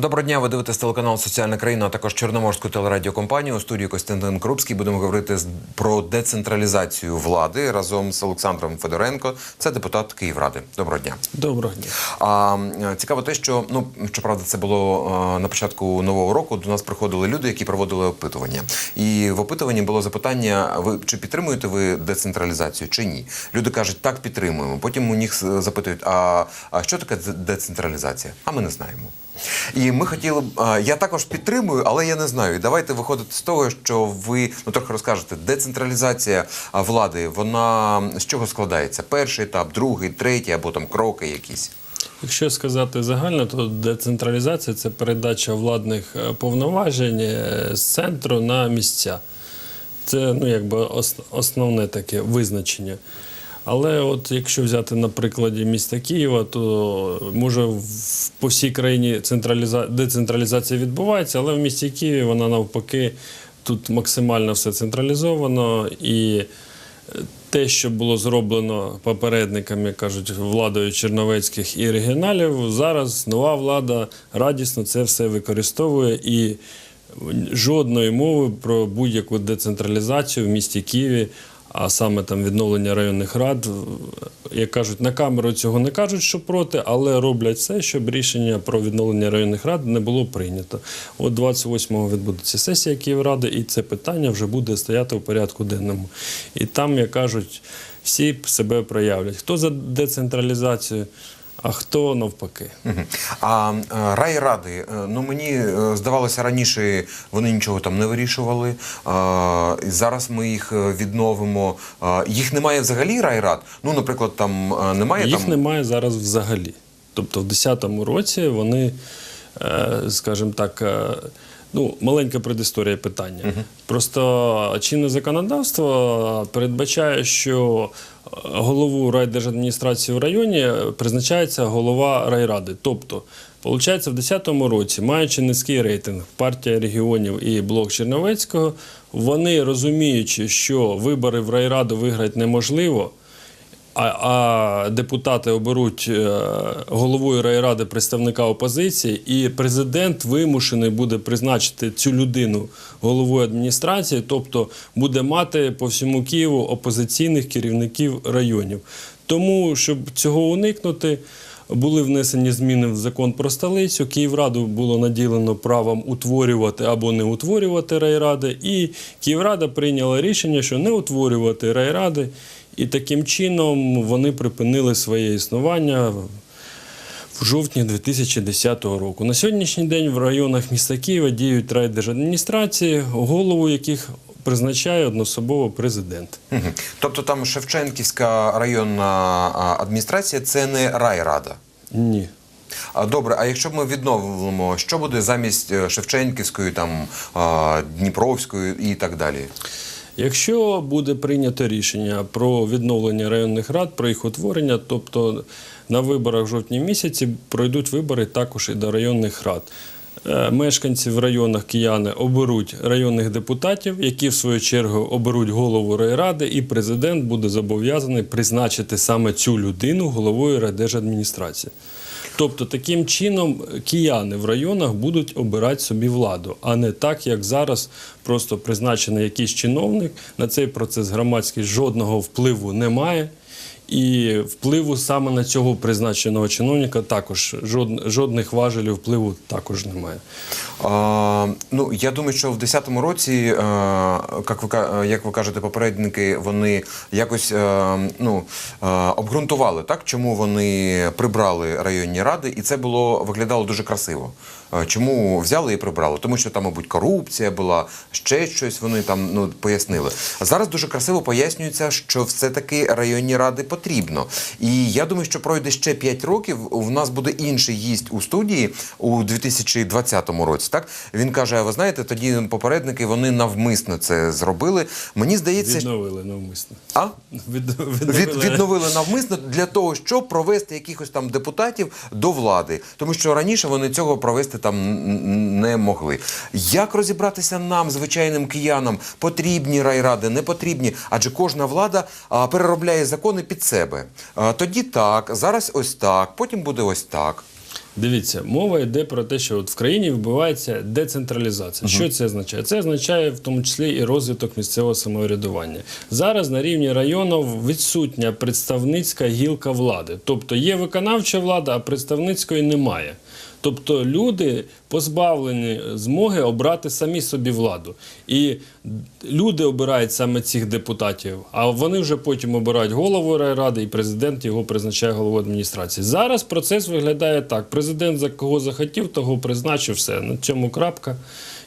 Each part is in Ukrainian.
Доброго дня, ви дивитесь телеканал Соціальна країна, а також Чорноморську телерадіокомпанію. У студії Костянтин Крупський будемо говорити про децентралізацію влади разом з Олександром Федоренко. Це депутат Київради. Доброго дня. Доброго дня. А цікаво те, що ну щоправда, це було е, на початку нового року. До нас приходили люди, які проводили опитування. І в опитуванні було запитання: ви чи підтримуєте ви децентралізацію чи ні? Люди кажуть, так підтримуємо. Потім у них запитують: а, а що таке де- децентралізація? А ми не знаємо. І ми хотіли б. Я також підтримую, але я не знаю. Давайте виходити з того, що ви ну трохи розкажете. Децентралізація влади, вона з чого складається? Перший етап, другий, третій або там кроки якісь. Якщо сказати загально, то децентралізація це передача владних е, повноважень е, з центру на місця. Це ну, якби основне таке визначення. Але от якщо взяти на прикладі міста Києва, то може в- по всій країні централіза... децентралізація відбувається, але в місті Києві вона навпаки тут максимально все централізовано. І е, те, що було зроблено попередниками, кажуть, владою Черновецьких і регіоналів, зараз нова влада радісно це все використовує. І жодної мови про будь-яку децентралізацію в місті Києві, а саме там відновлення районних рад, як кажуть, на камеру цього не кажуть, що проти, але роблять все, щоб рішення про відновлення районних рад не було прийнято. От 28-го відбудеться сесія Київради, і це питання вже буде стояти в порядку денному. І там, як кажуть, всі себе проявлять. Хто за децентралізацію, а хто навпаки. Мгм. А е, райради, е, ну мені е, здавалося раніше вони нічого там не вирішували. А, зараз ми їх відновимо. А, їх немає взагалі райрад. Ну, наприклад, там немає Їх там. немає зараз взагалі. Тобто в 2010 році вони, скажімо так, ну, маленька предісторія питання. Просто чинне законодавство передбачає, що е, голову райдержадміністрації в районі призначається голова райради. Тобто, Получається, в 2010 році, маючи низький рейтинг, партія регіонів і блок Черновецького, вони розуміючи, що вибори в райраду виграти неможливо, а, а депутати оберуть е, головою райради представника опозиції, і президент вимушений буде призначити цю людину головою адміністрації, тобто буде мати по всьому Києву опозиційних керівників районів. Тому, щоб цього уникнути, були внесені зміни в закон про столицю. Київраду було наділено правом утворювати або не утворювати райради, і Київрада прийняла рішення, що не утворювати райради. І таким чином вони припинили своє існування в жовтні 2010 року. На сьогоднішній день в районах міста Києва діють райдержадміністрації, голову яких призначає одноособово президент. Тобто там Шевченківська районна адміністрація це не райрада. Ні. Добре, а якщо ми відновимо, що буде замість е, Шевченківської, там Дніпровської і так далі? Якщо буде прийнято рішення про відновлення районних рад, про їх утворення, тобто на виборах в жовтні місяці пройдуть вибори також і до районних рад. Е, Мешканці в районах кияни оберуть районних депутатів, які в свою чергу оберуть голову райради, і президент буде зобов'язаний призначити саме цю людину головою райдержадміністрації. Тобто таким чином кияни в районах будуть обирати собі владу, а не так, як зараз просто призначений якийсь чиновник. На цей процес громадський жодного впливу немає. І впливу саме на цього призначеного чиновника також жод- жодних важелів впливу також немає. А, ну, я думаю, що в 10-му році, е, як, ви, як ви кажете, попередники, вони якось е, ну, е, обґрунтували, так, чому вони прибрали районні ради, і це було виглядало дуже красиво. Е, Чому взяли і прибрали? Тому що там, мабуть, корупція була, ще щось вони там ну, пояснили. А зараз дуже красиво пояснюється, що все-таки районні ради потрібно. І я думаю, що пройде ще 5 років. У нас буде інший гість у студії у 2020 році. Так він каже: а ви знаєте, тоді попередники вони навмисно це зробили. Мені здається, Відновили навмисно. а? Від, Від, відновили навмисно для того, щоб провести якихось там депутатів до влади, тому що раніше вони цього провести там н- н- не могли. Як розібратися нам, звичайним киянам, потрібні райради, не потрібні, адже кожна влада а, переробляє закони під себе. А, тоді так, зараз ось так, потім буде ось так. Дивіться, мова йде про те, що от в країні відбувається децентралізація. Що це означає? Це означає в тому числі і розвиток місцевого самоврядування. Зараз на рівні районів відсутня представницька гілка влади. Тобто є виконавча влада, а представницької немає. Тобто люди позбавлені змоги обрати самі собі владу. І люди обирають саме цих депутатів, а вони вже потім обирають голову райради, і президент його призначає голову адміністрації. Зараз процес виглядає так: президент за кого захотів, того призначив все. На цьому крапка.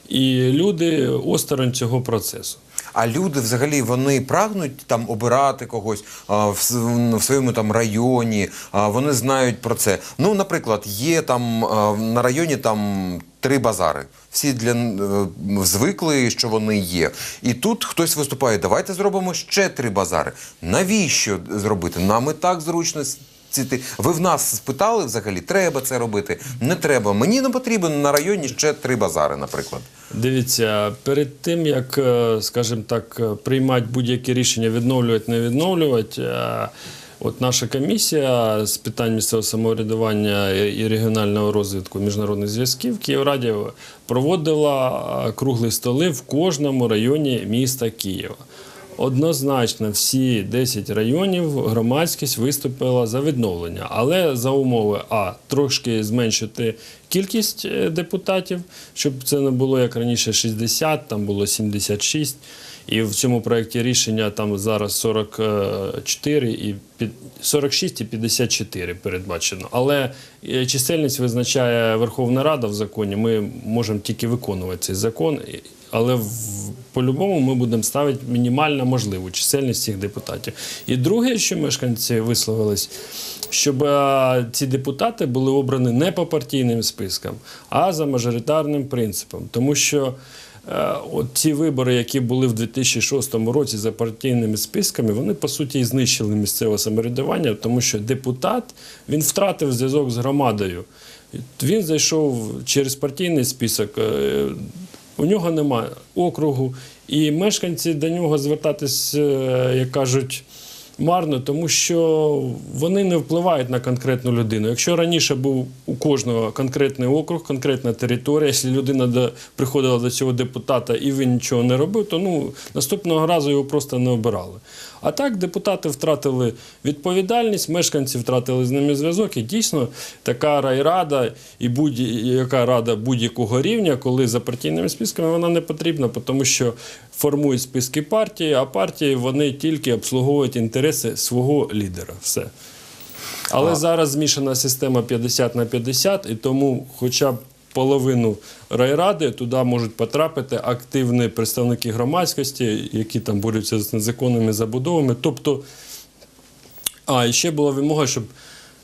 І люди осторонь цього процесу. А люди взагалі вони прагнуть там обирати когось а, в, в своєму там районі. А, вони знають про це. Ну, наприклад, є там а, на районі там три базари. Всі для е, звикли, що вони є. І тут хтось виступає. Давайте зробимо ще три базари. Навіщо зробити? Нам і так зручно. Ці ти- Ви в нас спитали взагалі, треба це робити? Не треба. Мені не потрібен на районі ще три базари, наприклад. Дивіться, перед тим як, е, скажімо так, е, приймати будь-які рішення, відновлювати, не відновлювати. е, От наша комісія з питань місцевого самоврядування і регіонального розвитку міжнародних зв'язків Київраді проводила круглі столи в кожному районі міста Києва. Однозначно, всі 10 районів громадськість виступила за відновлення, але за умови а трошки зменшити кількість е, депутатів, щоб це не було як раніше 60, там було 76. І в цьому проєкті рішення там зараз 44 і 46 і 54 передбачено. Але е, чисельність визначає Верховна Рада в законі. Ми можемо тільки виконувати цей закон. Але по-любому ми будемо ставити мінімально можливу чисельність цих депутатів. І друге, що мешканці висловились, щоб е, ці депутати були обрані не по партійним спискам, а за мажоритарним принципом. Тому що е, от ці вибори, які були в 2006 році за партійними списками, вони по суті і знищили місцеве самоврядування, тому що депутат він втратив зв'язок з громадою. Він зайшов через партійний список. е, у нього немає округу, і мешканці до нього звертатись, е, як кажуть, марно, тому що вони не впливають на конкретну людину. Якщо раніше був у кожного конкретний округ, конкретна територія, якщо людина приходила до цього депутата і він нічого не робив, то ну, наступного разу його просто не обирали. А так депутати втратили відповідальність, мешканці втратили з ними зв'язок. І дійсно така райрада і будь-яка рада будь-якого рівня, коли за партійними списками вона не потрібна, тому що формують списки партії, а партії вони тільки обслуговують інтереси свого лідера. Все. Але зараз змішана система 50 на 50, і тому хоча б половину райради туди можуть потрапити активні представники громадськості, які там борються з незаконними забудовами. Тобто, а і ще була вимога, щоб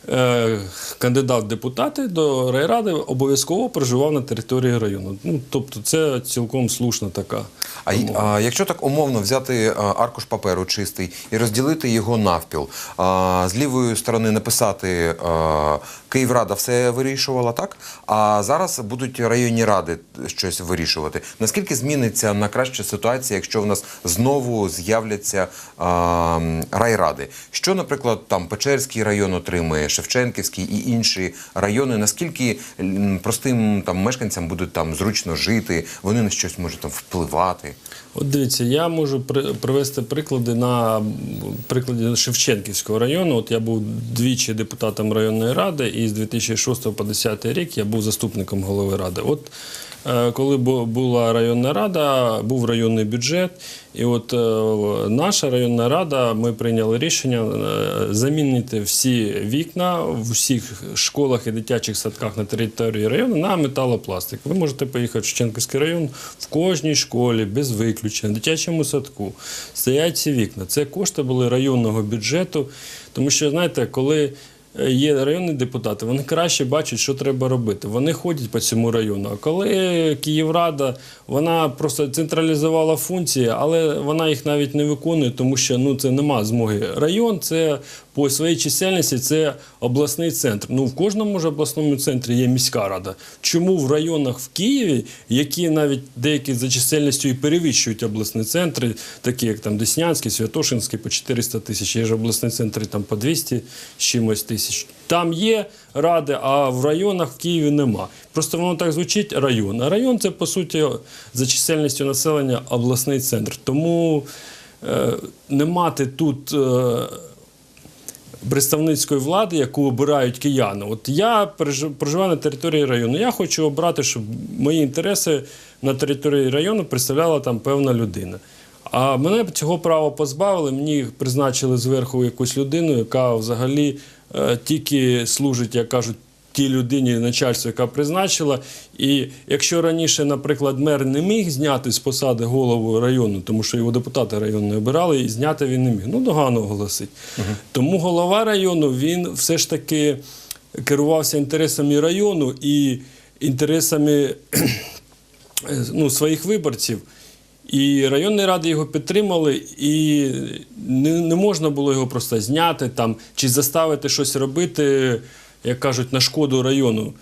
е, кандидат в депутати до райради обов'язково проживав на території району. Ну, тобто, це цілком слушна така. А, а якщо так умовно взяти аркуш паперу чистий і розділити його навпіл, а, з лівої сторони написати а, Київрада все вирішувала так, а зараз будуть районні ради щось вирішувати. Наскільки зміниться на краще ситуація, якщо в нас знову з'являться а, райради? Що, наприклад, там Печерський район отримує, Шевченківський і інші райони? Наскільки простим там мешканцям буде там зручно жити? Вони на щось можуть там впливати? От дивіться, я можу привести приклади на прикладі Шевченківського району. От я був двічі депутатом районної ради, і з 2006 по 2010 рік я був заступником голови ради. От коли була районна рада, був районний бюджет, і от е, наша районна рада, ми прийняли рішення е, замінити всі вікна в усіх школах і дитячих садках на території району на металопластик. Ви можете поїхати в Шевченківський район в кожній школі, без виключення, дитячому садку. Стоять ці вікна. Це кошти були районного бюджету, тому що, знаєте, коли е, є районні депутати, вони краще бачать, що треба робити. Вони ходять по цьому району. А коли Київрада, вона просто централізувала функції, але вона їх навіть не виконує, тому що ну це нема змоги. Район це по своїй чисельності це обласний центр. Ну в кожному ж обласному центрі є міська рада. Чому в районах в Києві, які навіть деякі за чисельністю і перевищують обласні центри, такі як там Деснянський, Святошинський, по 400 тисяч, є ж обласні центри там по 200 з чимось тисяч. Там є ради, а в районах в Києві нема. Просто воно так звучить район. А район це по суті за чисельністю населення обласний центр. Тому е, не мати тут. Е, представницької влади, яку обирають кияни. От я проживаю на території району. Я хочу обрати, щоб мої інтереси на території району представляла там певна людина. А мене цього права позбавили. Мені призначили зверху якусь людину, яка взагалі е, тільки служить, як кажуть, тій людині начальство, яка призначила. І якщо раніше, наприклад, мер не міг зняти з посади голову району, тому що його депутати району не обирали, і зняти він не міг. Ну, догану оголосить. Тому голова району він все ж таки керувався інтересами району і інтересами ну, своїх виборців. І районні ради його підтримали, і не, не можна було його просто зняти там, чи заставити щось робити, як кажуть, на шкоду району.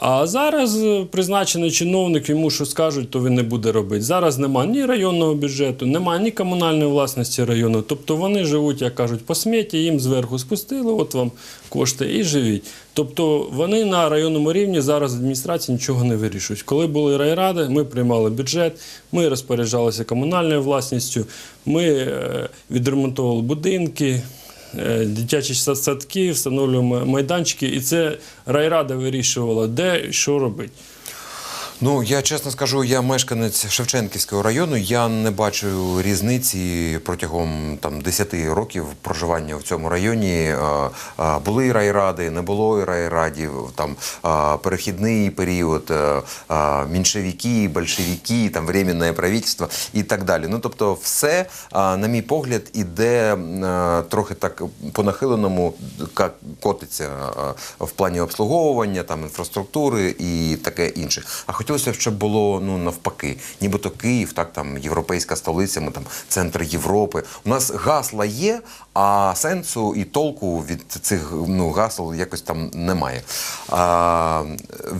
А зараз е, призначений чиновник, йому що скажуть, то він не буде робити. Зараз нема ні районного бюджету, нема ні комунальної власності району. Тобто вони живуть, як кажуть, по сміті, їм зверху спустили, от вам кошти і живіть. Тобто вони на районному рівні зараз адміністрації нічого не вирішують. Коли були райради, ми приймали бюджет, ми розпоряджалися комунальною власністю, ми е, відремонтували будинки. Е, Дитячі сад- садки, встановлюємо майданчики, і це райрада вирішувала, де що робити. Ну, я чесно скажу, я мешканець Шевченківського району. Я не бачу різниці протягом там 10 років проживання в цьому районі. Були райради, не було райрадів. Там перехідний період, меншевики, большевики, там временне правительство і так далі. Ну тобто, все, на мій погляд, іде трохи так по нахиленому, ка- котиться в плані обслуговування, там інфраструктури і таке інше. А хотілося щоб було ну навпаки, нібито Київ, так там європейська столиця, ми там центр Європи. У нас гасла є, а сенсу і толку від цих ну гасел якось там немає. А,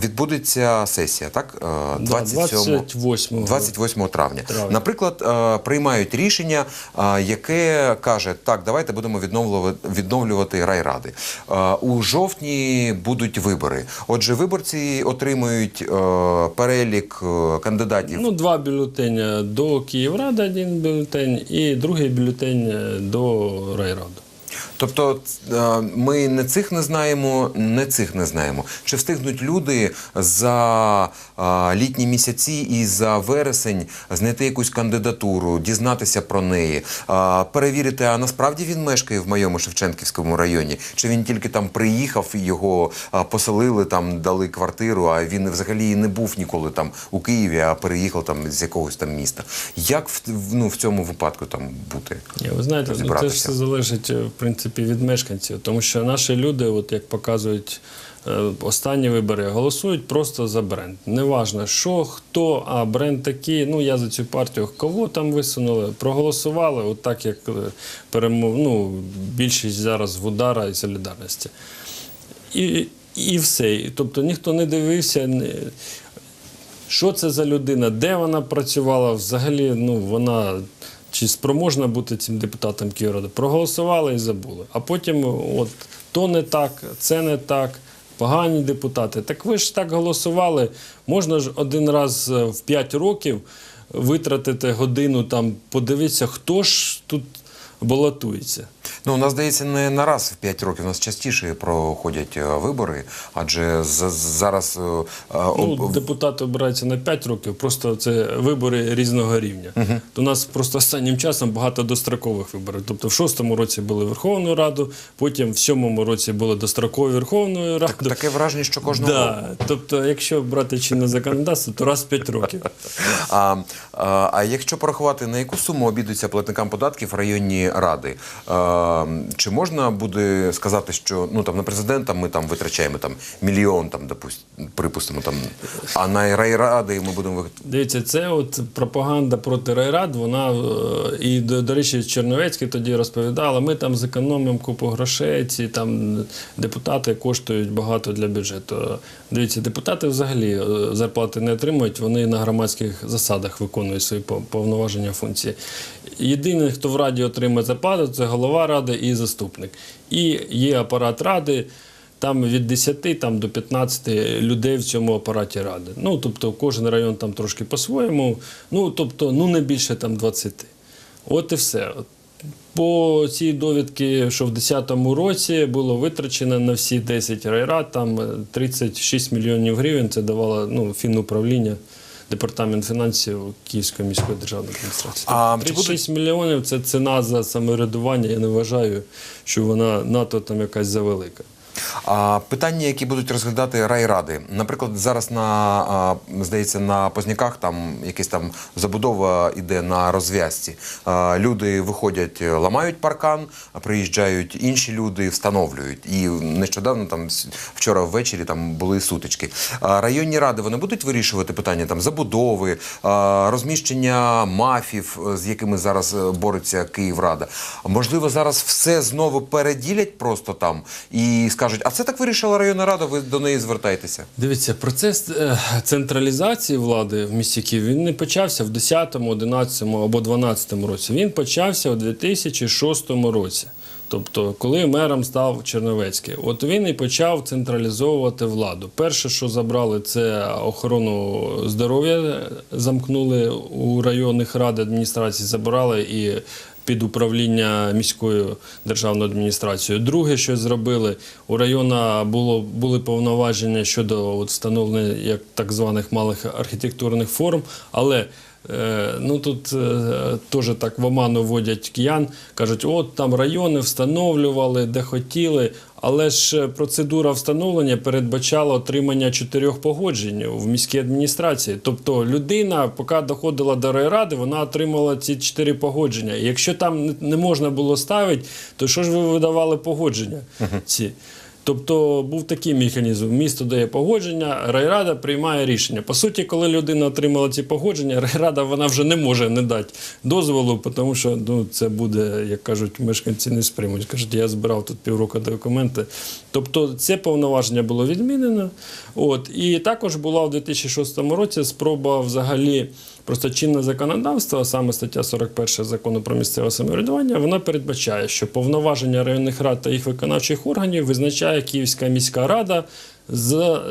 відбудеться сесія, так? Е, Да, 28 28 травня. Травня. Наприклад, е, приймають рішення, е, яке каже: так, давайте будемо відновлювати, відновлювати райради. Е, У жовтні будуть вибори. Отже, виборці отримують перелік кандидатів. Ну, два бюлетені до Київради, один бюлетень, і другий бюлетень до райради райраду. Тобто е, ми не цих не знаємо, не цих не знаємо. Чи встигнуть люди за е, літні місяці і за вересень знайти якусь кандидатуру, дізнатися про неї, е, перевірити, а насправді він мешкає в моєму Шевченківському районі, чи він тільки там приїхав, його поселили, там дали квартиру, а він взагалі не був ніколи там у Києві, а переїхав там з якогось там міста. Як в, ну, в цьому випадку там бути? Ні, ви знаєте, ну, це ж все залежить в принципі від мешканців, тому що наші люди, от як показують е, останні вибори, голосують просто за бренд. Неважно, що, хто, а бренд такий. Ну я за цю партію кого там висунули, проголосували, от так як е, перемов, ну, більшість зараз в удара і солідарності. І, і все. Тобто ніхто не дивився. що це за людина, де вона працювала, взагалі, ну вона чи спроможна бути цим депутатом Київради. Проголосували і забули. А потім, от то не так, це не так. Погані депутати. Так ви ж так голосували. Можна ж один раз е, в 5 років витратити годину там, подивитися, хто ж тут балотується. Ну, у нас здається, не на раз в 5 років. У нас частіше проходять е, вибори, адже зараз е, е, Ну, депутати обираються на 5 років, просто це вибори різного рівня. То у нас просто останнім часом багато дострокових виборів. Тобто в шостому році були Верховну Раду, потім в сьомому році були дострокові Верховної Ради. таке враження, що кожного року. Да. Тобто, якщо брати чинне законодавство, то раз в 5 років. А, а, а якщо порахувати, на яку суму обідуться платникам податків районні ради, а, чи можна буде сказати, що ну там на президента ми там витрачаємо там мільйон, там допуст, припустимо, там, а на райради ми будемо Дивіться, це от пропаганда проти райрад. Вона е, і до, до речі, Черновецький тоді розповідала. Ми там зекономимо купу грошей. Ці там депутати коштують багато для бюджету. Дивіться, депутати взагалі е, зарплати не отримують. Вони на громадських засадах виконують свої пов- повноваження функції. Єдиний, хто в раді отримує зарплату, це голова ради. і заступник. І є апарат ради. Там від 10 там, до 15 людей в цьому апараті ради. Ну, тобто, кожен район там трошки по-своєму. Ну, тобто, ну не більше там 20. От і все. По цій довідці, що в 2010 році було витрачено на всі 10 райрад, там е, 36 мільйонів гривень. Це давало ну, фінуправління, департамент фінансів Київської міської державної адміністрації. А чи 36 мільйонів це ціна за самоврядування. Я не вважаю, що вона НАТО там якась завелика. А питання, які будуть розглядати райради, наприклад, зараз на здається на Позняках там якась там забудова іде на розв'язці. Люди виходять, ламають паркан, приїжджають інші люди, встановлюють. І нещодавно там вчора ввечері там були сутички. Районні ради вони будуть вирішувати питання там забудови, розміщення мафів, е, з якими зараз е, бореться Київрада. Можливо, зараз все знову переділять просто там і скажуть, а це так вирішила районна рада, ви до неї звертайтеся. Дивіться, процес е, централізації влади в місті Київ він не почався в 10, 11 або 12 році. Він почався у 2006 році. Тобто, коли мером став Черновецький, от він і почав централізовувати владу. Перше, що забрали, це охорону здоров'я, замкнули у районних рад адміністрації, забрали і під управління міською державною адміністрацією. Друге, що зробили, у району було, були повноваження щодо от, встановлення як так званих малих архітектурних форм, але Е, Ну тут е, теж так в оману вводять киян, кажуть, от там райони встановлювали, де хотіли. Але ж е, процедура встановлення передбачала отримання чотирьох погоджень в міській адміністрації. Тобто людина, поки доходила до райради, вона отримала ці чотири погодження. І якщо там не- не можна було ставити, то що ж ви видавали погодження ці? Тобто був такий механізм: місто дає погодження, райрада приймає рішення. По суті, коли людина отримала ці погодження, райрада вона вже не може не дати дозволу, тому що ну, це буде, як кажуть, мешканці не сприймуть. Кажуть, я збирав тут півроку документи. Тобто це повноваження було відмінено. От. І також була в 2006 році спроба взагалі. Просто чинне законодавство, а саме стаття 41 закону про місцеве самоврядування, вона передбачає, що повноваження районних рад та їх виконавчих органів визначає Київська міська рада за,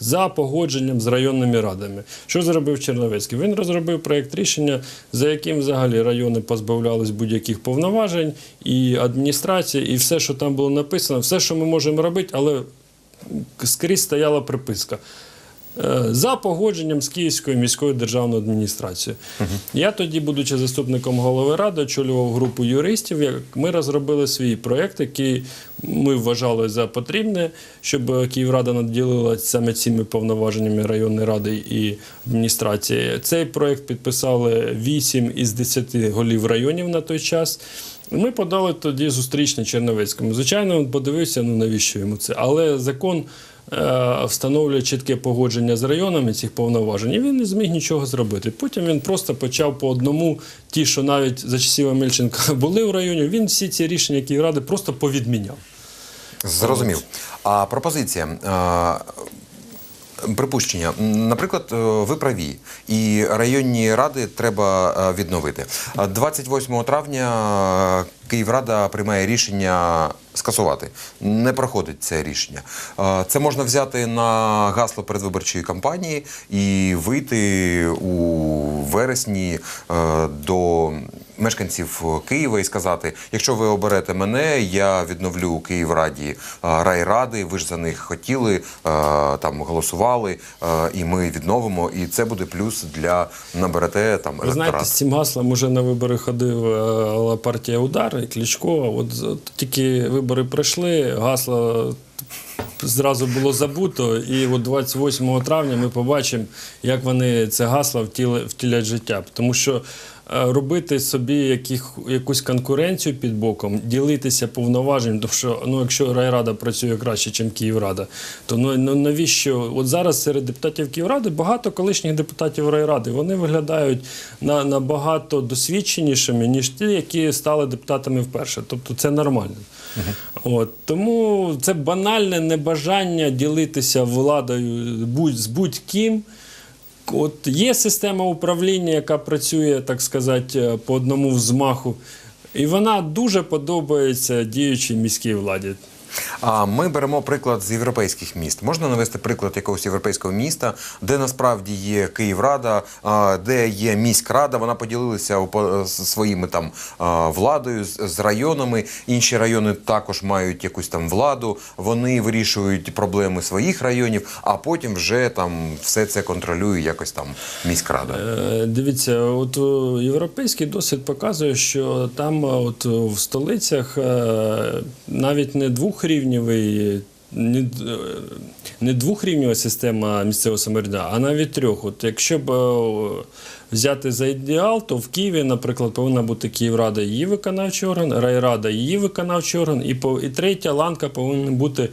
за погодженням з районними радами. Що зробив Черновецький? Він розробив проєкт рішення, за яким взагалі райони позбавлялись будь-яких повноважень і адміністрації, і все, що там було написано, все, що ми можемо робити, але скрізь стояла приписка. Е, За погодженням з Київською міською державною адміністрацією. Я тоді, будучи заступником голови ради, очолював групу юристів. Як ми розробили свій проєкт, який ми вважали за потрібне, щоб Київрада наділила саме цими повноваженнями районної ради і адміністрації. Цей проєкт підписали 8 із 10 голів районів на той час. Ми подали тоді зустрічне Черновецькому. Звичайно, він подивився, ну навіщо йому це. Але закон встановлює чітке погодження з районами цих повноважень, і він не зміг нічого зробити. Потім він просто почав по одному, ті, що навіть за часів Амельченка були в районі, він всі ці рішення Київради просто повідміняв. Зрозумів. А пропозиція. е, Припущення, наприклад, е, ви праві, і районні ради треба е, відновити. Е, 28 травня е, Київрада приймає рішення скасувати. Не проходить це рішення. Е, Це можна взяти на гасло передвиборчої кампанії і вийти у вересні е, до мешканців Києва і сказати: якщо ви оберете мене, я відновлю у Київраді е, райради. Ви ж за них хотіли, е, там голосували, е, і ми відновимо. І це буде плюс для наберете там Ви знаєте, з цим гаслом уже на вибори ходив е, партія Удар і Кличко. От тільки вибори пройшли, гасло зразу було забуто. І от 28 травня ми побачимо, як вони це гасло втілять життя. Тому що е, робити собі яких, якусь конкуренцію під боком, ділитися повноваженням, тому що ну, якщо райрада працює краще, ніж Київрада, то ну, ну навіщо? От зараз серед депутатів Київради багато колишніх депутатів райради. Вони виглядають на, набагато досвідченішими, ніж ті, які стали депутатами вперше. Тобто це нормально. От, тому це банальне небажання ділитися владою будь, з будь-ким. От є система управління, яка працює, так сказати, по одному взмаху. І вона дуже подобається діючій міській владі. А ми беремо приклад з європейських міст. Можна навести приклад якогось європейського міста, де насправді є Київрада, де є міськрада. Вона поділилася своїми там владою з, районами. Інші райони також мають якусь там владу. Вони вирішують проблеми своїх районів, а потім вже там все це контролює якось там міськрада. Е, Дивіться, от європейський досвід показує, що там е, от в столицях е, навіть не двохрівневий. Не, не двохрівнева система місцевого самоврядування, а навіть трьох. От якщо б е, взяти за ідеал, то в Києві, наприклад, повинна бути Київрада її виконавчий орган, райрада її виконавчий орган, і, і третя ланка повинна бути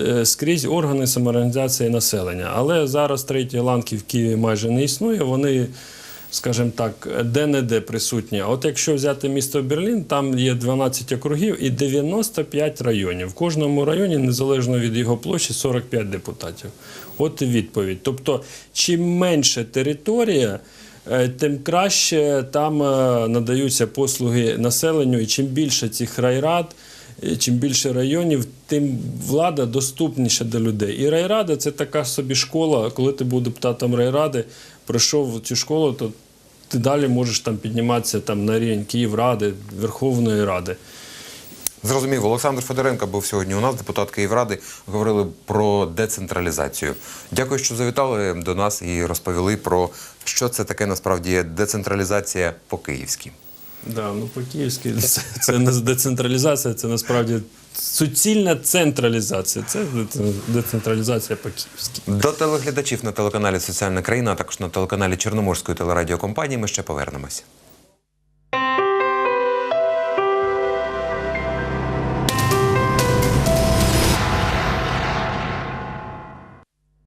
е, скрізь органи самоорганізації населення. Але зараз третьої ланки в Києві майже не існує. Вони, скажімо так, де-не-де присутні. От якщо взяти місто Берлін, там є 12 округів і 95 районів. В кожному районі, незалежно від його площі, 45 депутатів. От і відповідь. Тобто, чим менше територія, е, тим краще там е, надаються послуги населенню, і чим більше цих райрад. Чим більше районів, тим влада доступніша до людей. І райрада це така собі школа. Коли ти був депутатом райради, пройшов цю школу, то ти далі можеш там підніматися там, на рівень Київради, Верховної Ради. Зрозумів, Олександр Федоренко був сьогодні у нас, депутат Київради. Говорили про децентралізацію. Дякую, що завітали до нас і розповіли про що це таке насправді децентралізація по-київськи. Да, ну по-київськи це, це не децентралізація, це насправді суцільна централізація. Це децентралізація по-київськи. До телеглядачів на телеканалі Соціальна країна, а також на телеканалі Чорноморської телерадіокомпанії ми ще повернемося.